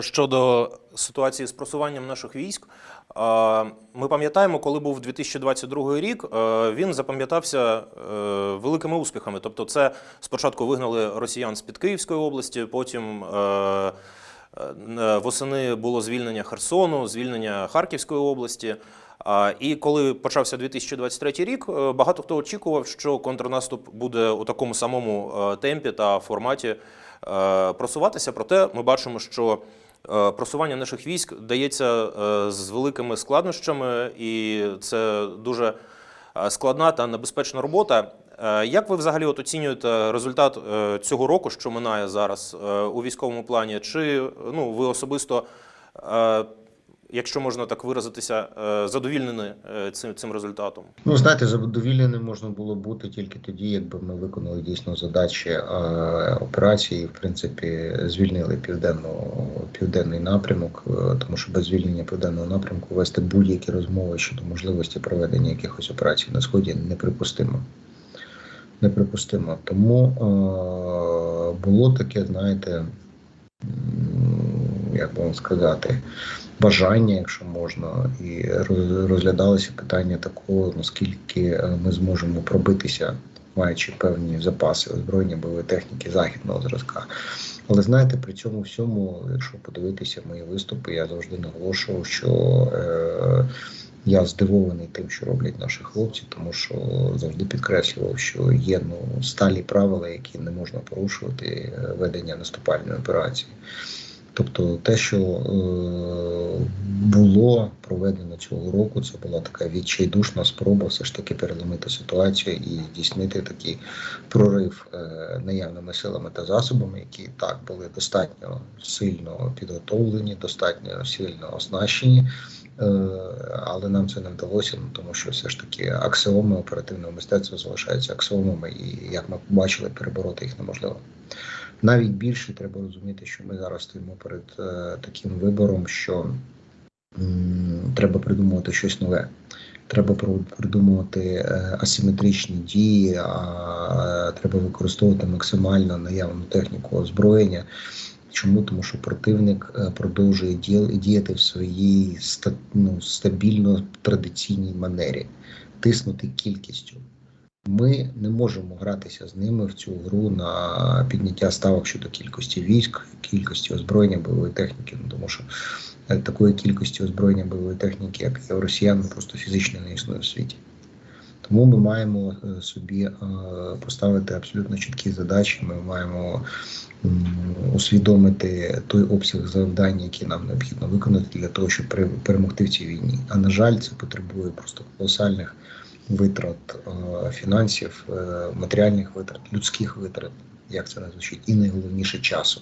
Щодо ситуації з просуванням наших військ, ми пам'ятаємо, коли був 2022 рік, він запам'ятався е, великими успіхами. Тобто, це спочатку вигнали росіян з під Київської області, потім е, е, восени було звільнення Херсону, звільнення Харківської області. І коли почався 2023 рік, багато хто очікував, що контрнаступ буде у такому самому темпі та форматі просуватися. Проте ми бачимо, що просування наших військ дається е, з великими складнощами, і це дуже е, складна та небезпечна робота. Е, Як ви взагалі от оцінюєте результат е, цього року, що минає зараз е, у військовому плані? Чи ну ви особисто, е, якщо можна так виразитися, е, задовільнені е, цим, цим результатом? Ну, знаєте, задовільненим можна було бути тільки тоді, якби ми виконали дійсно задачі е, операції, в принципі, звільнили південну, південний напрямок, е, тому що без звільнення південного напрямку вести будь-які розмови щодо можливості проведення якихось операцій на сході неприпустимо. Неприпустимо. Тому е, було таке, знаєте, як вам сказати, бажання, якщо можна, і розглядалося питання такого, наскільки е, ми зможемо пробитися, маючи певні запаси озброєння бойової техніки західного зразка. Але знаєте, при цьому всьому, якщо подивитися мої виступи, я завжди наголошував, що е, я здивований тим, що роблять наші хлопці, тому що завжди підкреслював, що є ну сталі правила, які не можна порушувати е, ведення наступальної операції. Тобто те, що е, було проведено цього року, це була така відчайдушна спроба все ж таки переломити ситуацію і здійснити такий прорив е, наявними силами та засобами, які так були достатньо сильно підготовлені, достатньо сильно оснащені. Е, але нам це не вдалося, ну, тому що все ж таки аксіоми оперативного мистецтва залишаються аксіомами, і як ми побачили, перебороти їх неможливо. Навіть більше треба розуміти, що ми зараз стоїмо перед е, таким вибором, що треба придумувати щось нове. Треба придумувати е, асиметричні дії, а треба використовувати максимально наявну техніку озброєння. Чому? Тому що противник е, продовжує діяти, в своїй ну, стабільно традиційній манері, тиснути кількістю. Ми не можемо гратися з ними в цю гру на підняття ставок щодо кількості військ, кількості озброєння бойової техніки. Ну тому що е, такої кількості озброєння бойової техніки, як є у росіян, просто фізично не існує в світі. Тому ми маємо е, собі поставити абсолютно чіткі задачі. Ми маємо усвідомити той обсяг завдань, які нам необхідно виконати для того, щоб перемогти в цій війні. А на жаль, це потребує просто колосальних витрат е, фінансів, е, матеріальних витрат, людських витрат, як це не звучить, і найголовніше часу.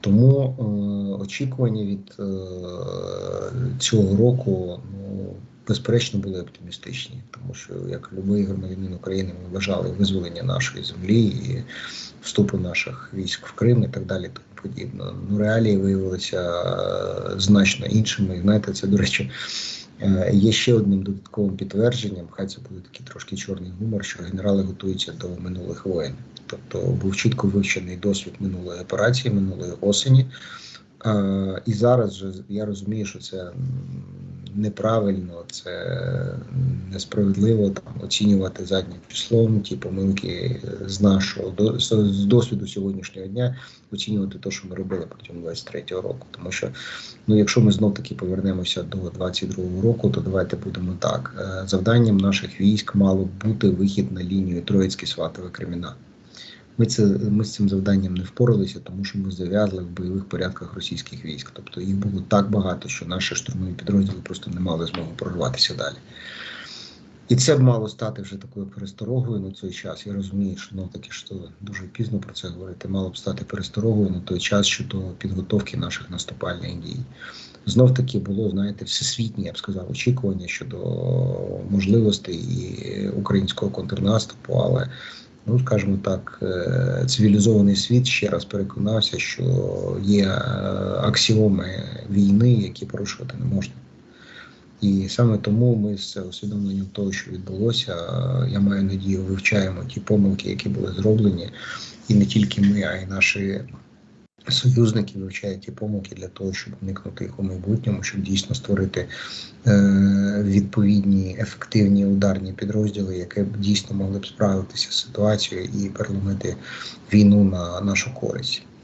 Тому е, очікування від цього року ну, безперечно були оптимістичні, тому що як будь-який громадянин України ми вважали визволення нашої землі і вступу наших військ в Крим і так далі. Тому подібно. Ну реалії виявилися е, значно іншими. І знаєте, це до речі. Е, Є ще одним додатковим підтвердженням, хай це буде такий трошки чорний гумор, що генерали готуються до минулих воєн. Тобто був чітко вивчений досвід минулої операції, минулої осені. Е, І зараз же я розумію, що це неправильно, це несправедливо там оцінювати заднім числом ті помилки з нашого з досвіду сьогоднішнього дня, оцінювати те, що ми робили протягом 23-го року. Тому що Ну, якщо ми знов таки повернемося до 22-го року, то давайте будемо так. Е, Завданням наших військ мало бути вихід на лінію Троїцький сватове Креміна. Ми це ми з цим завданням не впоралися, тому що ми зав'язли в бойових порядках російських військ. Тобто їх було так багато, що наші штурмові підрозділи просто не мали змоги прорватися далі. І це б мало стати вже такою пересторогою на той час. Я розумію, що ну таки що дуже пізно про це говорити. Мало б стати пересторогою на той час щодо підготовки наших наступальних дій. Знов таки було, знаєте, всесвітнє, я б сказав, очікування щодо можливостей і українського контрнаступу, але ну скажімо так, е, цивілізований світ ще раз переконався, що є е, аксіоми війни, які порушувати не можна. І саме тому ми з усвідомленням того, що відбулося, е, я маю надію, вивчаємо ті помилки, які були зроблені, і не тільки ми, а й наші союзники вивчають ті помилки для того, щоб уникнути їх у майбутньому, щоб дійсно створити е, відповідні ефективні ударні підрозділи, які б дійсно могли б справитися з ситуацією і переломити війну на нашу користь.